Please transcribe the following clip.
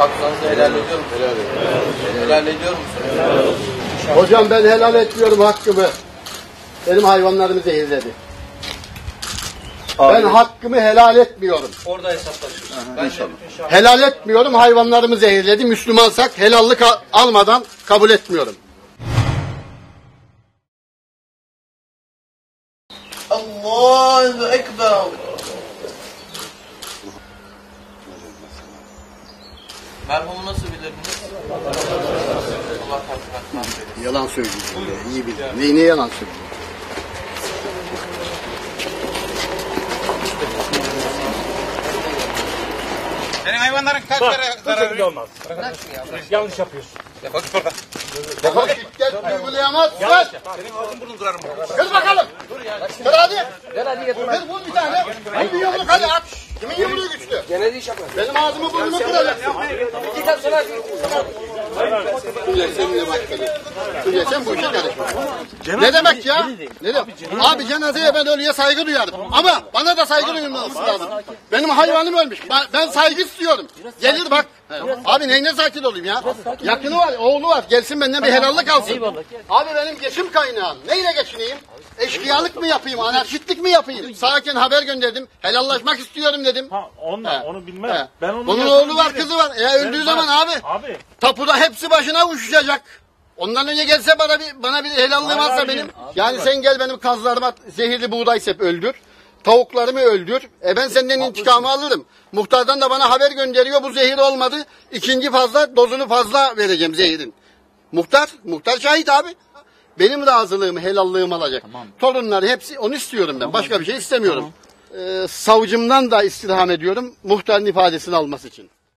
Hakkınızı helal ediyor musunuz? Helal ediyorum. Helal ediyor musunuz? Hocam ben helal etmiyorum hakkımı. Benim hayvanlarımı zehirledi. Ben hakkımı helal etmiyorum. Orada hesaplaşırız. Ben inşallah. inşallah. Helal etmiyorum hayvanlarımı zehirledi. Müslümansak helallik almadan kabul etmiyorum. Allahu Ekber. Merhumu nasıl bilirdiniz? Allah rahmet eylesin. Yalan söylüyorsun. be, İyi bil. Neyine yalan söylüyorsun? Senin hayvanların kaç kere zarar veriyor? olmaz. Yanlış yapıyorsun. Bak şurada. Daha şiddet uygulayamazsın. Senin ağzın burnun kırarım. Kır bakalım. Kır hadi. Kır vur bir tane. Vur bir yumruk hadi at. Kimin yumruğu güçlü? Gene de iş yapar. Benim ağzımı burnumu kıracaksın. İki kat sana Tuncay seninle başkanım. Tuncay sen bu işe karışma. Ne demek ya? Ne demek? Abi cenazeye ben ölüye saygı duyarım. Ama bana da saygı duyulması lazım. Benim hayvanım ölmüş. Ben, ben saygı istiyorum. Gelir bak. Abi neyine sakin olayım ya? Yakını var, oğlu var. Gelsin benden bir helallik alsın. Abi benim geçim kaynağım. Neyle geçineyim? Eşkıyalık mı yapayım? Anarşistlik mi yapayım? Sakin haber gönderdim. Helallaşmak istiyorum dedim. Ha onunla He. onu bilmem. He. Ben onu Bunun oğlu var, kızı var. E öldüğü Ben- zaman abi. Abi Tapuda hepsi başına uçuşacak. Ondan önce gelse bana bir bana bir helallığım varsa benim. Yani sen gel benim kazlarıma zehirli buğday sep öldür. Tavuklarımı öldür. E ben senden intikamı alırım. Muhtardan da bana haber gönderiyor bu zehir olmadı. İkinci fazla dozunu fazla vereceğim zehirin. Muhtar, muhtar şahit abi. Benim razılığımı, helallığımı alacak. Torunları hepsi onu istiyorum ben. Başka bir şey istemiyorum. Ee, savcımdan da istirham ediyorum muhtarın ifadesini alması için.